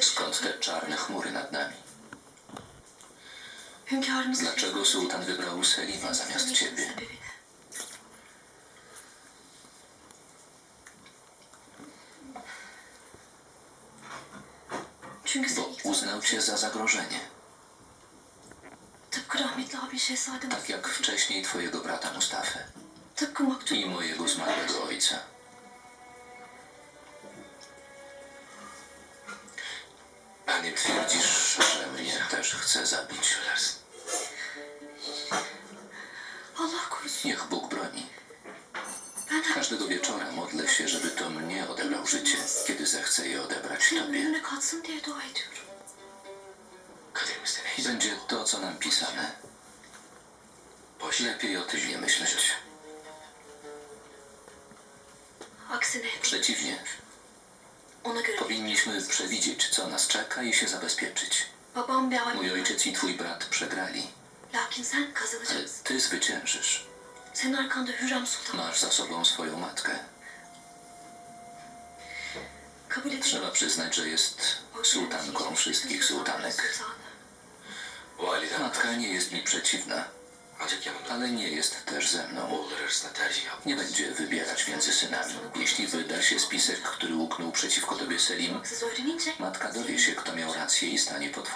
Skąd te czarne chmury nad nami? Dlaczego sułtan wybrał Selima zamiast ciebie? Bo uznał cię za zagrożenie. Tak jak wcześniej twojego brata Mustafę i mojego zmarłego ojca. Twierdzisz, że mnie też chce zabić. Allah korusun. Niech Bóg broni. Ben Każdego wieczora modlę się, żeby to mnie odebrał życie, kiedy zechce je odebrać senin tobie. önüne katsın diye dua ediyorum. I będzie to, co nam pisane. Lepiej o tym nie myśleć. Aksine Przeciwnie, powinniśmy przewidzieć, co nas czeka i się zabezpieczyć. Mój ojciec i twój brat przegrali, ale ty zwyciężysz. Masz za sobą swoją matkę. Trzeba przyznać, że jest sułtanką wszystkich sułtanek. Matka nie jest mi przeciwna, ale nie jest też ze mną. Nie będzie wybierać między synami. Jeśli wyda się spisek, który uknął przeciwko tobie Selim, matka dowie się, kto miał rację i stanie po twojej